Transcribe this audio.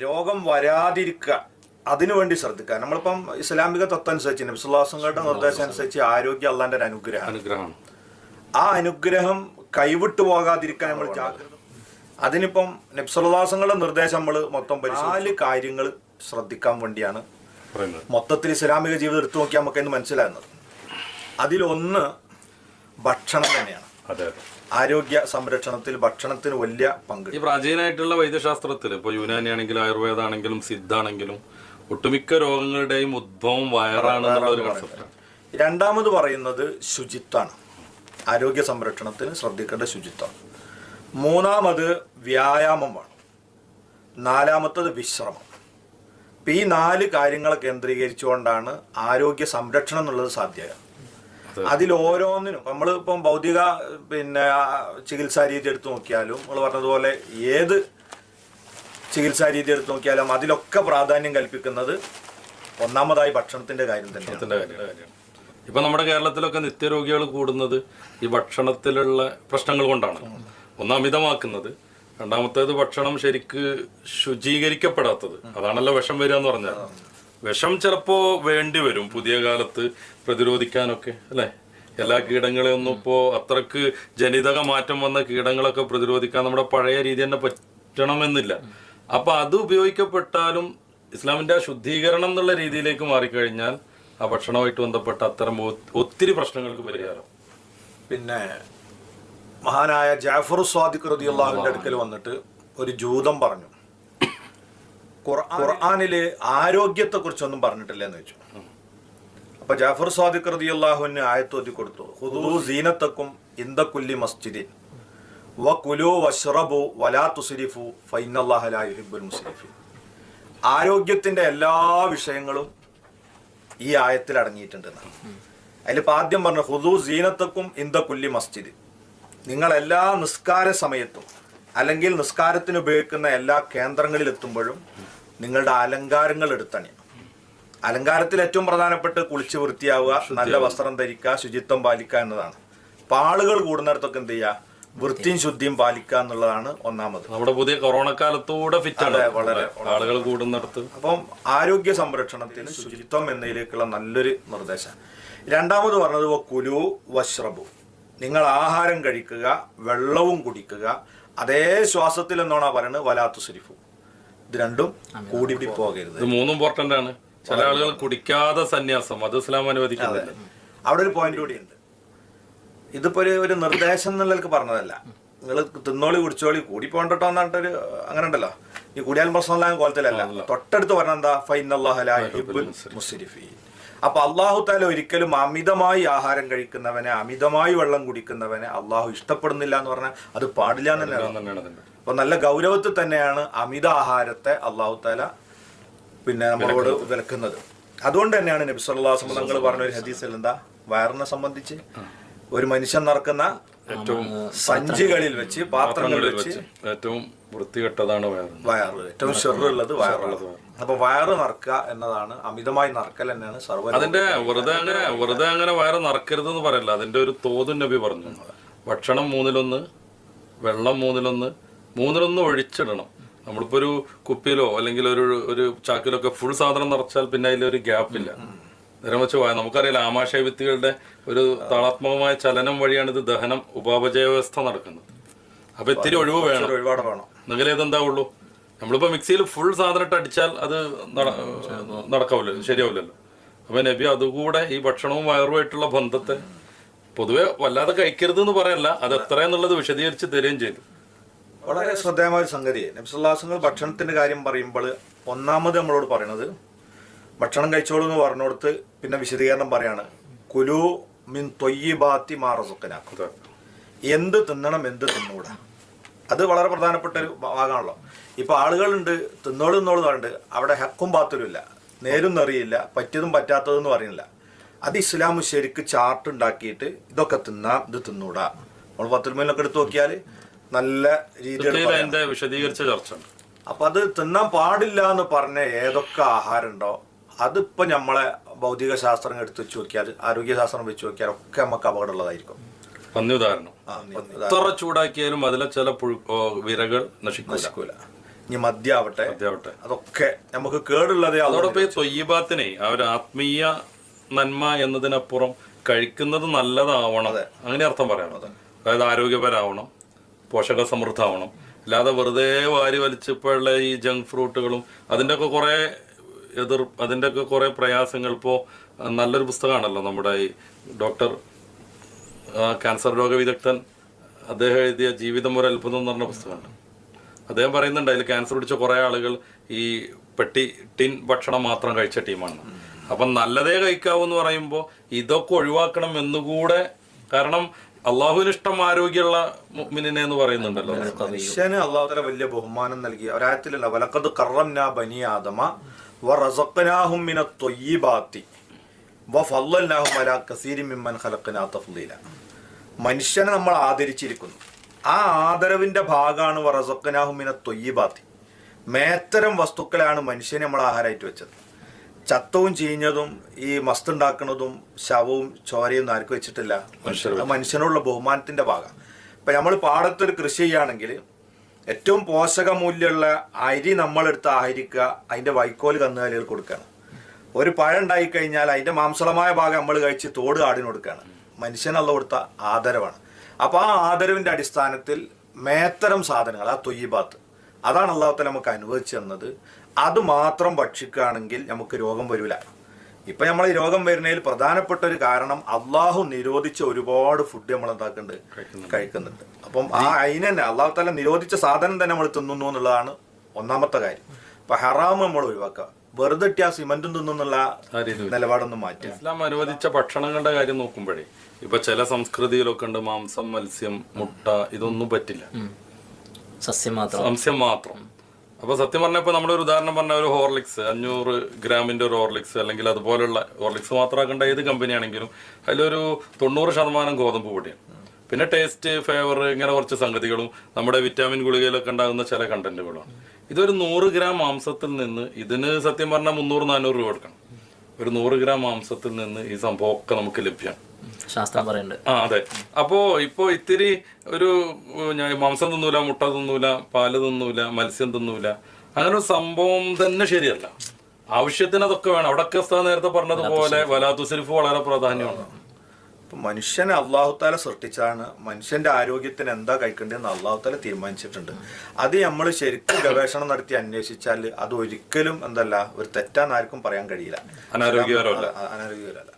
രോഗം വരാതിരിക്കുക. അതിനുവേണ്ടി ശ്രദ്ധിക്കുക. നമ്മളിപ്പം ഇസ്ലാമിക തത്വം അനുസരിച്ച് നബിസുല്ലാസങ്ങളുടെ നിർദ്ദേശം അനുസരിച്ച് ആരോഗ്യ അള്ളാന്റെ ഒരു അനുഗ്രഹം അനുഗ്രഹമാണ്. ആ അനുഗ്രഹം കൈവിട്ടു പോകാതിരിക്കാൻ നമ്മൾ ജാഗ്രത. അതിനിപ്പം നബ്സുല്ലാസങ്ങളുടെ നിർദ്ദേശം നമ്മൾ മൊത്തം. നാല് കാര്യങ്ങൾ ശ്രദ്ധിക്കാൻ വേണ്ടിയാണ് മൊത്തത്തിൽ ഇസ്ലാമിക ജീവിതം എടുത്തു നോക്കിയാൽ നമുക്ക് ഇന്ന് മനസ്സിലാകുന്നത്. അതിലൊന്ന് ഭക്ഷണം തന്നെയാണ്. അതെ ആരോഗ്യ സംരക്ഷണത്തിൽ ഭക്ഷണത്തിന് വലിയ പങ്ക്. ഈ പ്രാചീനമായിട്ടുള്ള വൈദ്യശാസ്ത്രത്തിൽ ഇപ്പോൾ യുനാനി ആണെങ്കിലും ആയുർവേദ ആണെങ്കിലും സിദ്ധാണെങ്കിലും ഒട്ടുമിക്ക രോഗങ്ങളുടെയും ഉദ്ഭവം വയറാണെന്നുള്ള ഒരു രണ്ടാമത് പറയുന്നത് ശുചിത്വമാണ്. ആരോഗ്യ സംരക്ഷണത്തിന് ശ്രദ്ധിക്കേണ്ട ശുചിത്വം. മൂന്നാമത് വ്യായാമം വേണം നാലാമത്തത് വിശ്രമം. ഇപ്പം ഈ നാല് കാര്യങ്ങളെ കേന്ദ്രീകരിച്ചുകൊണ്ടാണ് ആരോഗ്യ സംരക്ഷണം എന്നുള്ളത് സാധ്യത അതിൽ ഓരോന്നിനും നമ്മൾ ഇപ്പം ഭൗതിക പിന്നെ ചികിത്സാ രീതി എടുത്തു നോക്കിയാലും നമ്മൾ പറഞ്ഞതുപോലെ ഏത് ചികിത്സാ രീതി എടുത്തു നോക്കിയാലും അതിലൊക്കെ പ്രാധാന്യം കൽപ്പിക്കുന്നത് ഒന്നാമതായി ഭക്ഷണത്തിന്റെ കാര്യം തന്നെ ഇപ്പൊ നമ്മുടെ കേരളത്തിലൊക്കെ നിത്യരോഗികൾ കൂടുന്നത് ഈ ഭക്ഷണത്തിലുള്ള പ്രശ്നങ്ങൾ കൊണ്ടാണ്. ഒന്ന് അമിതമാക്കുന്നത്. രണ്ടാമത്തേത് ഭക്ഷണം ശരിക്ക് ശുചീകരിക്കപ്പെടാത്തത്. അതാണല്ലോ വിഷം വരിക എന്ന് പറഞ്ഞാൽ. വിഷം ചിലപ്പോ വേണ്ടി വരും പുതിയ കാലത്ത് പ്രതിരോധിക്കാനൊക്കെ അല്ലെ? എല്ലാ കീടങ്ങളെ ഒന്നും ഇപ്പോ അത്രയ്ക്ക് ജനിതക മാറ്റം വന്ന കീടങ്ങളൊക്കെ പ്രതിരോധിക്കാൻ നമ്മുടെ പഴയ രീതി തന്നെ പറ്റണമെന്നില്ല. അപ്പൊ അത് ഉപയോഗിക്കപ്പെട്ടാലും ഇസ്ലാമിന്റെ ശുദ്ധീകരണം എന്നുള്ള രീതിയിലേക്ക് മാറിക്കഴിഞ്ഞാൽ ആ ഭക്ഷണവുമായിട്ട് ബന്ധപ്പെട്ട അത്തരം ഒത്തിരി പ്രശ്നങ്ങൾക്ക് പരിഹാരം. പിന്നെ മഹാനായ ജാഫർ സ്വാദിഖ് റതിയുള്ളാഹുവിന്റെ അടുക്കൽ വന്നിട്ട് ഒരു ജൂതം പറഞ്ഞു. ഖുർആ- ഖുർആനിൽ ആരോഗ്യത്തെ കുറിച്ചൊന്നും പറഞ്ഞിട്ടില്ല എന്ന് വെച്ചു അപ്പൊ ജാഫർ സാദിഖ് റതി അള്ളാഹുവിന് ആയത്തോതി കൊടുത്തു. ഹുദൂ സീനത്തക്കും ഇന്ദക്കുല്ലി മസ്ജിദിൻ. വ കുലു വഷ്റബു വലാ തുസ്രിഫു മുസ്രിഫീൻ. ആരോഗ്യത്തിന്റെ എല്ലാ വിഷയങ്ങളും ഈ ആയത്തിൽ അടങ്ങിയിട്ടുണ്ട് അതിലിപ്പോൾ ആദ്യം പറഞ്ഞു ഹുദു സീനത്തക്കും ഇന്ദക്കുല്ലി കുല്ലി മസ്ജിദ് നിങ്ങൾ എല്ലാ നിസ്കാര സമയത്തും അല്ലെങ്കിൽ നിസ്കാരത്തിന് ഉപയോഗിക്കുന്ന എല്ലാ കേന്ദ്രങ്ങളിൽ എത്തുമ്പോഴും നിങ്ങളുടെ അലങ്കാരങ്ങൾ എടുത്തണിയണം. അലങ്കാരത്തിൽ ഏറ്റവും പ്രധാനപ്പെട്ട് കുളിച്ച് വൃത്തിയാവുക നല്ല വസ്ത്രം ധരിക്കുക ശുചിത്വം പാലിക്കുക എന്നതാണ്. അപ്പൊ ആളുകൾ കൂടുന്നിടത്തൊക്കെ എന്ത് ചെയ്യുക? വൃത്തിയും ശുദ്ധിയും പാലിക്കുക എന്നുള്ളതാണ് ഒന്നാമത്. നമ്മുടെ പുതിയ കൊറോണ കാലത്തോടെ ഫിറ്റ് വളരെ, ആളുകൾ കൂടുന്നിടത്ത്. അപ്പം ആരോഗ്യ സംരക്ഷണത്തിന് ശുചിത്വം എന്നതിലേക്കുള്ള നല്ലൊരു നിർദ്ദേശം രണ്ടാമത് പറഞ്ഞത് കുലു വശ്രഭു നിങ്ങൾ ആഹാരം കഴിക്കുക വെള്ളവും കുടിക്കുക അതേ ശ്വാസത്തിൽ എന്നാണ് പറയുന്നത്? വലാത്തു സുരിഫു. ഇത് രണ്ടും കൂടി പോകരുത്. ഇത് മൂന്നും ഇമ്പോർട്ടന്റ് ആണ്. ചില ആളുകൾ കുടിക്കാതെ സന്യാസം അത് ഇസ്ലാം അനുവദിക്കുന്നില്ല. അവിടെ ഒരു പോയിന്റ് കൂടി ഉണ്ട്. ഇതിപ്പോ ഒരു ഒരു നിർദ്ദേശം എന്നുള്ളവർക്ക് പറഞ്ഞതല്ല. നിങ്ങൾ തിന്നോളി കുടിച്ചോളി കൂടി പോകണ്ടോ എന്നിട്ടൊരു അങ്ങനെ ഉണ്ടല്ലോ. ഈ കൂടിയാലും പ്രശ്നമില്ലാത്ത കോലത്തിലല്ല തൊട്ടടുത്ത് പറഞ്ഞ എന്താ? മുസ്രിഫി അപ്പൊ അള്ളാഹു താല ഒരിക്കലും അമിതമായി ആഹാരം കഴിക്കുന്നവനെ അമിതമായി വെള്ളം കുടിക്കുന്നവനെ അള്ളാഹു ഇഷ്ടപ്പെടുന്നില്ല എന്ന് പറഞ്ഞാൽ അത് പാടില്ല എന്ന് തന്നെയാണ്. അപ്പൊ നല്ല ഗൗരവത്തിൽ തന്നെയാണ് അമിത ആഹാരത്തെ അള്ളാഹു താല പിന്നെ നമ്മളോട് വിലക്കുന്നത്. അതുകൊണ്ട് തന്നെയാണ് നബി സല്ലാസ് തങ്ങൾ പറഞ്ഞ ഒരു ഹദീസിൽ എന്താ വയറിനെ സംബന്ധിച്ച് ഒരു മനുഷ്യൻ നടക്കുന്ന ഏറ്റവും സഞ്ചികളിൽ വെച്ച് പാത്രങ്ങളിൽ വെച്ച് ഏറ്റവും വൃത്തികെട്ടതാണ് വയറ്. വയറ്. ഏറ്റവും ചെറുള്ളത് വയറുള്ളത് അപ്പൊ വയറ് നറക്കുക എന്നതാണ് അമിതമായി നറക്കൽ തന്നെയാണ് സർവ അതിന്റെ വെറുതെ അങ്ങനെ വെറുതെ അങ്ങനെ വയറ് നറക്കരുത് എന്ന് പറയല്ല. അതിന്റെ ഒരു തോതും നബി പറഞ്ഞു. ഭക്ഷണം മൂന്നിലൊന്ന് വെള്ളം മൂന്നിലൊന്ന് മൂന്നിലൊന്ന് ഒഴിച്ചിടണം. നമ്മളിപ്പോ ഒരു കുപ്പിയിലോ അല്ലെങ്കിൽ ഒരു ഒരു ചാക്കിലോ ഒക്കെ ഫുൾ സാധനം നിറച്ചാൽ പിന്നെ അതിലൊരു ഗ്യാപ്പ് ഇല്ല. നേരം വെച്ച് പോയാൽ നമുക്കറിയാലോ ആമാശയ ഭിത്തികളുടെ ഒരു താളാത്മകമായ ചലനം വഴിയാണ് ഇത് ദഹനം ഉപാപചയ വ്യവസ്ഥ നടക്കുന്നത്. അപ്പൊ ഇത്തിരി ഒഴിവ് വേണം. ഒരുപാട് വേണം. എന്നെങ്കിലേ ഇതെന്താവുള്ളൂ നമ്മളിപ്പോ മിക്സിയിൽ ഫുൾ സാധനം ഇട്ട് അടിച്ചാൽ അത് നട- നടക്കാവില്ല ശരിയാവില്ലല്ലോ അപ്പൊ നബി അതുകൂടെ ഈ ഭക്ഷണവും വയറുമായിട്ടുള്ള ബന്ധത്തെ പൊതുവെ വല്ലാതെ കഴിക്കരുത് എന്ന് പറയല്ല അത് എത്ര എന്നുള്ളത് വിശദീകരിച്ച് തരികയും ചെയ്തു. വളരെ ശ്രദ്ധേയമായ ഒരു സംഗതി. നബ്സുല്ലാസങ്ങൾ ഭക്ഷണത്തിന്റെ കാര്യം പറയുമ്പോൾ ഒന്നാമത് നമ്മളോട് പറയണത് ഭക്ഷണം കഴിച്ചോളൂ എന്ന് പറഞ്ഞോടുത്ത് പിന്നെ വിശദീകരണം പറയാണ് കുലു മിൻ തൊയ്യബാത്തി മാറസുക്കനാക്കും അതെ. എന്ത് തിന്നണം എന്ത് തിന്നൂടാ? അത് വളരെ പ്രധാനപ്പെട്ട ഒരു ഭാഗമാണല്ലോ. ഇപ്പൊ ആളുകളുണ്ട് തിന്നോളും തിന്നോളും പറയുന്നുണ്ട് അവിടെ ഹക്കും പാത്തരുമില്ല നേരും നെറിയില്ല പറ്റിയതും പറ്റാത്തതെന്ന് പറയുന്നില്ല അത് ഇസ്ലാം ശരിക്ക് ചാർട്ട് ഉണ്ടാക്കിയിട്ട് ഇതൊക്കെ തിന്നാം ഇത് തിന്നൂടാ. നമ്മൾ പത്തുൽമേലൊക്കെ എടുത്തു നോക്കിയാൽ നല്ല രീതിയിൽ വിശദീകരിച്ച ചർച്ച അപ്പൊ അത് തിന്നാൻ പാടില്ല എന്ന് പറഞ്ഞ ഏതൊക്കെ ആഹാരം ഉണ്ടോ അതിപ്പോ നമ്മളെ ഭൗതിക ശാസ്ത്രം എടുത്ത് വെച്ച് നോക്കിയാൽ ആരോഗ്യശാസ്ത്രം വെച്ച് നോക്കിയാൽ ഒക്കെ നമുക്ക് അപകടമുള്ളതായിരിക്കും. പന്നി ഉദാഹരണം എത്ര ചൂടാക്കിയാലും അതിലെ ചില വിരകൾ നശിക്കൂല. ഇനി മദ്യാവട്ടെ. മദ്യാവട്ടെ. അതൊക്കെ നമുക്ക് കേടുള്ളതേ അതോടൊപ്പം ഈ തൊയ്യബാത്തിനെ ആ ഒരു ആത്മീയ നന്മ എന്നതിനപ്പുറം കഴിക്കുന്നത് നല്ലതാവണം. അങ്ങനെ അർത്ഥം പറയണം. അതായത് ആരോഗ്യപരാവണം പോഷക സമൃദ്ധമാവണം അല്ലാതെ വെറുതെ വാരി വലിച്ചപ്പോഴുള്ള ഈ ജങ്ക് ഫ്രൂട്ടുകളും അതിന്റെയൊക്കെ കുറെ എതിർ അതിന്റെയൊക്കെ കുറേ പ്രയാസങ്ങൾ ഇപ്പോൾ നല്ലൊരു പുസ്തകമാണല്ലോ നമ്മുടെ ഈ ഡോക്ടർ ക്യാൻസർ രോഗ വിദഗ്ധൻ അദ്ദേഹം എഴുതിയ ജീവിതം ഒരു അത്ഭുതം എന്ന് പറഞ്ഞ പുസ്തകമുണ്ട്. അദ്ദേഹം പറയുന്നുണ്ട് അതിൽ ക്യാൻസർ പിടിച്ച കുറേ ആളുകൾ ഈ പെട്ടി ടിൻ ഭക്ഷണം മാത്രം കഴിച്ച ടീമാണ്. അപ്പം നല്ലതേ കഴിക്കാവൂ എന്ന് പറയുമ്പോൾ ഇതൊക്കെ ഒഴിവാക്കണം എന്നുകൂടെ കാരണം അള്ളാഹുവിന് ഇഷ്ടം ആരോഗ്യമുള്ള മുഅ്മിനിനെ എന്ന് പറയുന്നുണ്ടല്ലോ. മനുഷ്യന് അള്ളാഹു തല വലിയ ബഹുമാനം നൽകി. ഒരായത്തിലല്ല വലക്കത് കറംന ബനി ആദമ വ റസഖനാഹും മിന വ അലാ കസീരി മിമ്മൻ ഖലഖനാ തഫ്ളീല മനുഷ്യനെ നമ്മൾ ആദരിച്ചിരിക്കുന്നു. ആ ആദരവിന്റെ ഭാഗമാണ് വറസൊക്കനാഹുമിനെ തൊയ്യബാത്തി. മേത്തരം വസ്തുക്കളെയാണ് മനുഷ്യനെ നമ്മൾ ആഹാരമായിട്ട് വെച്ചത്. ചത്തവും ചീഞ്ഞതും ഈ മസ്ത് ഉണ്ടാക്കുന്നതും ശവവും ചോരയും ഒന്നും ആർക്കും വെച്ചിട്ടില്ല. മനുഷ്യനുള്ള ബഹുമാനത്തിന്റെ ഭാഗം. ഇപ്പൊ നമ്മൾ പാടത്തൊരു കൃഷി ചെയ്യുകയാണെങ്കിൽ ഏറ്റവും പോഷക മൂല്യമുള്ള അരി നമ്മളെടുത്ത് ആഹരിക്കുക അതിന്റെ വൈക്കോൽ കന്നുകാലികൾ കൊടുക്കുകയാണ്. ഒരു പഴം ഉണ്ടായി കഴിഞ്ഞാൽ അതിന്റെ മാംസളമായ ഭാഗം നമ്മൾ കഴിച്ച് തോട് ആടിന് കൊടുക്കുകയാണ്. മനുഷ്യനുള്ള കൊടുത്ത ആദരവാണ്. അപ്പോൾ ആ ആദരവിന്റെ അടിസ്ഥാനത്തിൽ മേത്തരം സാധനങ്ങൾ ആ തൊയ്യബാത്ത് അതാണ് അള്ളാഹുത്തല നമുക്ക് അനുവദിച്ചു തന്നത്. അത് മാത്രം ഭക്ഷിക്കുകയാണെങ്കിൽ നമുക്ക് രോഗം വരില്ല ഇപ്പൊ നമ്മൾ ഈ രോഗം വരുന്നതിൽ പ്രധാനപ്പെട്ട ഒരു കാരണം അള്ളാഹു നിരോധിച്ച ഒരുപാട് ഫുഡ് നമ്മൾ എന്താക്കുന്നുണ്ട് കഴിക്കുന്നുണ്ട്. അപ്പം ആ അതിന് തന്നെ അള്ളാഹു താല നിരോധിച്ച സാധനം തന്നെ നമ്മൾ തിന്നുന്നു എന്നുള്ളതാണ് ഒന്നാമത്തെ കാര്യം. അപ്പൊ ഹറാം നമ്മൾ ഒഴിവാക്കുക. വെറുതെ ആ സിമന്റും തിന്നുന്നുള്ള നിലപാടൊന്നും മാറ്റി ഇസ്ലാം അനുവദിച്ച ഭക്ഷണങ്ങളുടെ കാര്യം നോക്കുമ്പോഴേ ഇപ്പൊ ചില സംസ്കൃതിയിലൊക്കെ ഉണ്ട് മാംസം മത്സ്യം മുട്ട ഇതൊന്നും പറ്റില്ല. സസ്യം മാത്രം. സംശയം മാത്രം. അപ്പൊ സത്യം പറഞ്ഞപ്പോ നമ്മുടെ ഒരു ഉദാഹരണം പറഞ്ഞ ഒരു ഹോർലിക്സ് അഞ്ഞൂറ് ഗ്രാമിന്റെ ഒരു ഹോർലിക്സ് അല്ലെങ്കിൽ അതുപോലെയുള്ള ഹോർലിക്സ് മാത്രമാക്കേണ്ട ഏത് കമ്പനി ആണെങ്കിലും അതിലൊരു തൊണ്ണൂറ് ശതമാനം ഗോതമ്പ് പൊടിയാണ്. പിന്നെ ടേസ്റ്റ് ഫേവർ ഇങ്ങനെ കുറച്ച് സംഗതികളും നമ്മുടെ വിറ്റാമിൻ ഗുളികയിലൊക്കെ ഉണ്ടാകുന്ന ചില കണ്ടന്റുകളാണ് ഇതൊരു നൂറ് ഗ്രാം മാംസത്തിൽ നിന്ന് ഇതിന് സത്യം പറഞ്ഞാൽ മുന്നൂറ് നാനൂറ് രൂപ കൊടുക്കണം. ഒരു നൂറ് ഗ്രാം മാംസത്തിൽ നിന്ന് ഈ സംഭവമൊക്കെ നമുക്ക് ലഭ്യമാണ്. ശാസ്ത്രം പറയുന്നുണ്ട്. ആ അതെ. അപ്പോ ഇപ്പോ ഇത്തിരി ഒരു മാംസം തിന്നൂല മുട്ട തിന്നൂല പാൽ തിന്നൂല മത്സ്യം തിന്നൂല അങ്ങനെ ഒരു സംഭവം തന്നെ ശരിയല്ല. ആവശ്യത്തിന് അതൊക്കെ വേണം. അവിടൊക്കെ നേരത്തെ പറഞ്ഞതുപോലെ വലാത്തുസരിഫ് വളരെ പ്രാധാന്യമാണ്. ഇപ്പൊ മനുഷ്യനെ അള്ളാഹുത്താല സൃഷ്ടിച്ചാണ് മനുഷ്യന്റെ ആരോഗ്യത്തിന് എന്താ കഴിക്കേണ്ടതെന്ന് അള്ളാഹുത്താല തീരുമാനിച്ചിട്ടുണ്ട്. അത് നമ്മൾ ശരിക്കും ഗവേഷണം നടത്തി അന്വേഷിച്ചാൽ അത് ഒരിക്കലും എന്തല്ല ഒരു തെറ്റാന്ന് ആർക്കും പറയാൻ കഴിയില്ല. അനാരോഗ്യകരമല്ല. അനാരോഗ്യകരമല്ല.